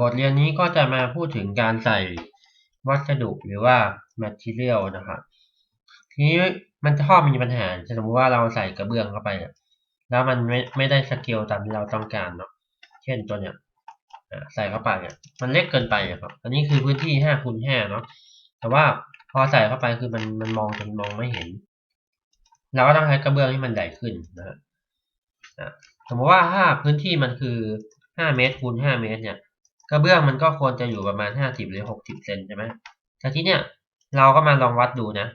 บทเรียนนี้ก็จะมาพูดถึงการใส่วัสดุหรือว่า material นะครับทีนี้มันจะชอบมีปัญหาสมมติว่าเราใส่กระเบื้องเข้าไป แล้วมันไม่ไม่ได้สเกลตามที่เราต้องการเนาะเช่นตัวเนี้ยใส่เข้าไปเนี่ยมันเล็กเกินไปอะครับ อันนี้คือพื้นที่ห้าคูณห้าเนาะแต่ว่าพอใส่เข้าไปคือมันมันมองจนมองไม่เห็น เราก็ต้องใช้กระเบื้องที่มันใหญ่ขึ้นนะฮะสมมติว่าถ้าพื้นที่มันคือห้าเมตรคูณห้าเมตรเนี่ย กระเบื้องมันก็ควรจะอยู่ประมาณห้าสิบหรือหกสิบเซนใช่ไหมแต่ที่เนี้ยเราก็มาลองวัดดูนะ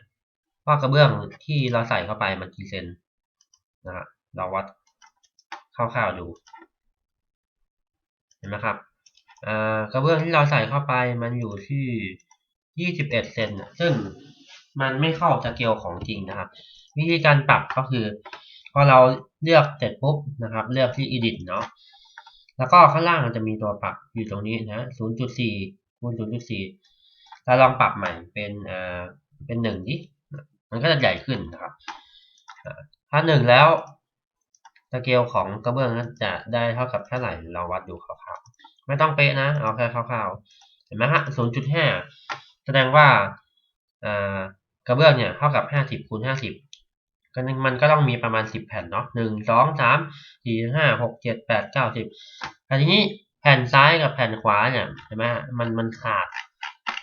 ว่ากระเบื้องที่เราใส่เข้าไปมันกี่เซนนะฮะเราวัดคร่าวๆดูเห็นไหมครับอ่ากระเบื้องที่เราใส่เข้าไปมันอยู่ที่ยี่สิบเอ็ดเซนซึ่งมันไม่เข้าสเกลของจริงนะครับ วิธีการปรับก็คือ พอเราเลือกเสร็จปุ๊บนะครับ เลือกที่ edit เนาะ แล้วก็ข้างล่างมันจะมีตัวปรับอยู่ตรงนี้นะ 0.4คูณ0.4เราลองปรับใหม่เป็นอ่าเป็นหนึ่งดิมันก็จะใหญ่ขึ้นนะครับ ถ้าหนึ่งแล้วสเกลของกระเบื้องนั้นจะได้เท่ากับเท่าไหร่ เราวัดดูคร่าวๆ ไม่ต้องเป๊ะนะ เอาแค่คร่าวๆ เห็นไหมฮะ 0.5 แสดงว่าอ่ากระเบื้องเนี่ยเท่ากับ 50คูณ50 ก็มันก็ต้องมีประมาณ10แผ่นเนาะ1 2 3 4 5 6 7 8 9 10แปดเก้าสิบแต่ทีนี้แผ่นซ้ายกับแผ่นขวาเนี่ยเห็นไหมฮะมันมันขาด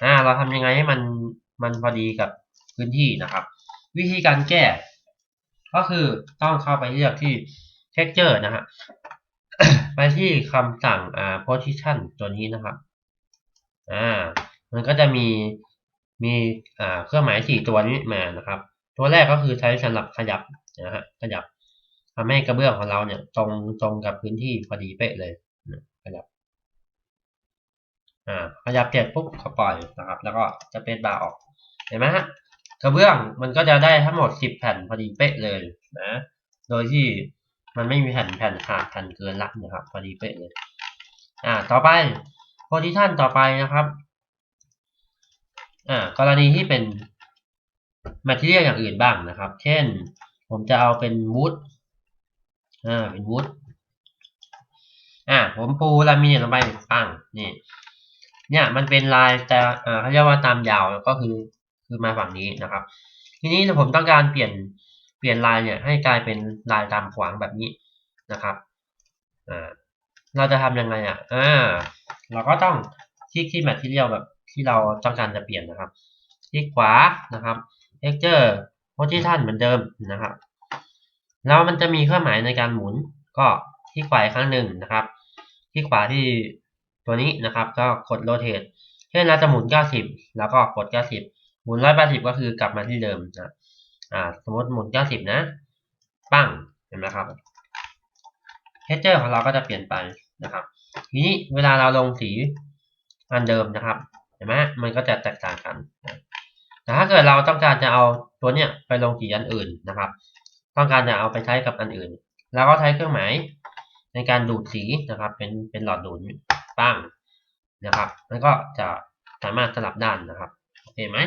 อ่าเราทำยังไงให้มันมันพอดีกับพื้นที่นะครับ วิธีการแก้ ก็คือต้องเข้าไปเลือกที่ texture นะฮะไปที่คำสั่งอ่า position ตัวนี้นะครับ อ่า มันก็จะมีมีอ่าเครื่องหมายสี่ตัวนี้มานะครับ ตัวแรกก็คือใช้สำหรับขยับนะฮะขยับทำให้กระเบื้องของเราเนี่ยตรงตรงกับพื้นที่พอดีเป๊ะเลยนะขยับอ่าขยับเสร็จปุ๊บก็ปล่อยนะครับ แล้วก็จะเป็นบาร์ออกเห็นไหมฮะกระเบื้องมันก็จะได้ทั้งหมดสิบแผ่นพอดีเป๊ะเลยนะ โดยที่มันไม่มีแผ่นแผ่นขาดแผ่นเกินละนะครับ พอดีเป๊ะเลย อ่า ต่อไปโพซิชันต่อไปนะครับ อ่า กรณีที่เป็น material อย่างอื่นบ้างนะครับ เช่น ผมจะเอาเป็นวูดอ่าเป็นวูดอ่าผมปูลามิเนตลงไปปังนี่เนี่ยมันเป็นลายแต่อ่าเขาเรียกว่าตามยาวก็คือคือมาฝั่งนี้นะครับ ทีนี้ผมต้องการเปลี่ยนเปลี่ยนลายเนี่ยให้กลายเป็นลายตามขวางแบบนี้นะครับอ่าเราจะทำยังไงอะอ่าเราก็ต้องคลิกที่ material แบบที่เราต้องการจะเปลี่ยนนะครับ คลิกขวานะครับ texture position เหมือนเดิมนะครับ แล้วมันจะมีเครื่องหมายในการหมุน ก็คลิกขวาครั้งหนึ่งนะครับ คลิกขวาที่ตัวนี้นะครับ ก็กด rotate เช่นเราจะหมุน 90 แล้วก็กด 90 หมุน 180 ก็คือกลับมาที่เดิมนะอ่าสมมติหมุน 90 นะ ปั้งเห็นไหมครับ texture ของเราก็จะเปลี่ยนไปนะครับ ทีนี้เวลาเราลงสีอันเดิมนะครับ เห็นไหมมันก็จะแตกต่างกันนะ แต่ถ้าเกิดเราต้องการจะเอาตัวเนี้ยไปลงสีอันอื่นนะครับ ต้องการจะเอาไปใช้กับอันอื่นเราก็ใช้เครื่องหมายในการดูดสีนะครับ เป็นเป็นหลอดดูดปั้งนะครับแล้วก็จะสามารถสลับด้านนะครับโอเคไหม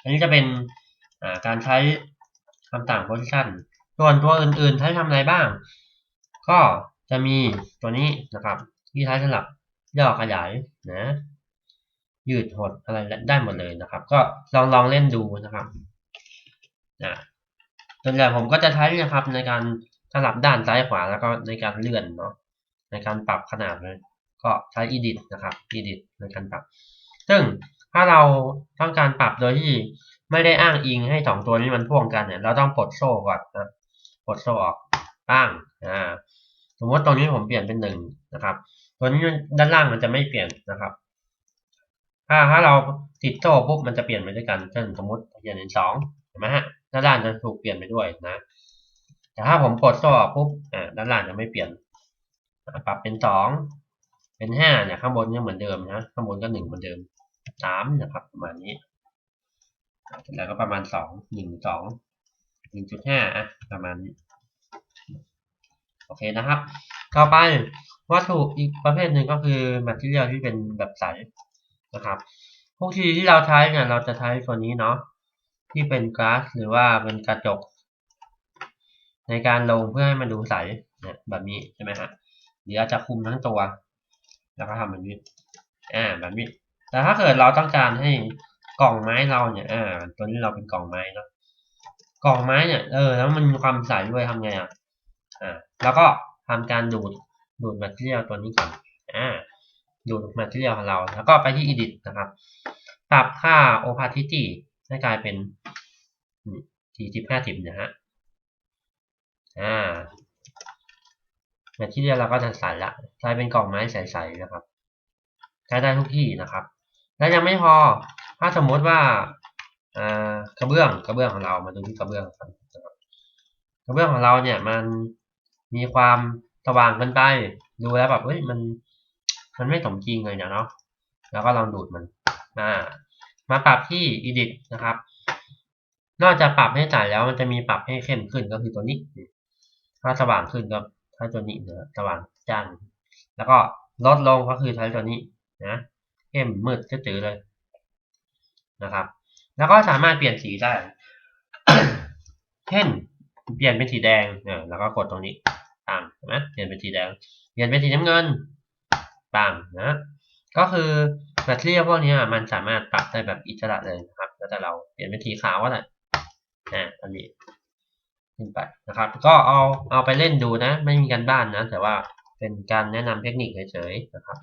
อันนี้จะเป็นการใช้คำสั่ง position ส่วนตัวอื่นๆ ใช้ทำอะไรบ้าง ก็จะมีตัวนี้นะครับ ที่ใช้สำหรับย่อขยายนะ ยืดหดอะไรได้หมดเลยนะครับ ก็ลองลองเล่นดูนะครับนะส่วนใหญ่ผมก็จะใช้นะครับในการสลับด้านซ้ายขวาแล้วก็ในการเลื่อนเนาะในการปรับขนาดเลยก็ใช้ edit นะครับ edit ในการปรับ ซึ่งถ้าเราต้องการปรับโดยที่ไม่ได้อ้างอิงให้สองตัวนี้มันพ่วงกันเนี่ยเราต้องปลดโซ่ก่อนนะปลดโซ่ออกตั้งอ่าสมมติตรงนี้ผมเปลี่ยนเป็นหนึ่งนะครับ ตัวนี้ด้านล่างมันจะไม่เปลี่ยนนะครับ ถ้าถ้าเราติดโซ่ปุ๊บมันจะเปลี่ยนไปด้วยกัน เช่นสมมติเปลี่ยนเป็นสองเห็นไหมฮะ ด้านล่างจะถูกเปลี่ยนไปด้วยนะ แต่ถ้าผมปลดโซ่ปุ๊บ อ่า ด้านล่างจะไม่เปลี่ยน ปรับเป็นสอง เป็นห้าเนี่ยข้างบนยังเหมือนเดิมนะ ข้างบนก็หนึ่งเหมือนเดิมสามนะครับประมาณนี้ แล้วก็ประมาณสอง หนึ่งสอง หนึ่งจุดห้าอะประมาณนี้ โอเคนะครับ ต่อไปวัตถุอีกประเภทหนึ่งก็คือ material ที่เป็นแบบใส นะครับพวกทีที่เราใช้เนี่ยเราจะใช้ตัวนี้เนาะที่เป็นก a าสหรือว่าเป็นกระจก ในการลงเพื่อให้มันดูใสเนี่ยแบบนี้ใช่ไหมฮะหรืออาจจะคุมทั้งตัว แล้วก็ทำแบบนี้อ่าแบบนี้ แต่ถ้าเกิดเราต้องการให้กล่องไม้เราเนี่ยอ่าตัวนี้เราเป็นกล่องไม้เนาะกล่องไม้เนี่ยเออแล้วมันมีความใสด้วยทำไงอะอ่าแล้วก็ทำการดูดดูดแมทเทียลตัวนี้ก่อนอ่า ดูดแมทเทียลของเรา แล้วก็ไปที่ edit นะครับ ปรับค่า opacity ให้กลายเป็นสี่สิบห้าสิบนะฮะ อ่าแมทเทียลเราก็จะใส่ละใช้เป็นกล่องไม้ใสๆนะครับใช้ได้ทุกที่นะครับ และยังไม่พอ ถ้าสมมติว่าอ่ากระเบื้องกระเบื้องของเรา มาดูที่กระเบื้องกันนะครับกระเบื้องของเราเนี่ยมันมีความสว่างเกินไป ดูแล้วแบบเฮ้ยมัน มันไม่สมจริงเลยเนี่ยเนาะแล้วก็ลองดูดมันอ่ามาปรับที่ edit นะครับ นอกจากปรับให้ใสแล้วมันจะมีปรับให้เข้มขึ้นก็คือตัวนี้ ถ้าสว่างขึ้นก็ใช้ตัวนี้นะสว่างจ้านแล้วก็ลดลงก็คือใช้ตัวนี้นะเข้มมืดจืดๆเลยนะครับ แล้วก็สามารถเปลี่ยนสีได้ เช่น เปลี่ยนเป็นสีแดงเนี่ยแล้วก็กดตรงนี้ปังเห็นไหมเปลี่ยนเป็นสีแดง เปลี่ยนเป็นสีน้ำเงิน บ้างนะก็คือแบตเตอรี่พวกนี้มันสามารถปรับได้แบบอิสระเลยนะครับแล้วแต่เราเปลี่ยนเป็นสีขาวก็ได้อ่าอันนี้ขึ้นไปนะครับ ก็เอาเอาไปเล่นดูนะ ไม่มีการบ้านนะ แต่ว่าเป็นการแนะนำเทคนิคเฉยๆนะครับ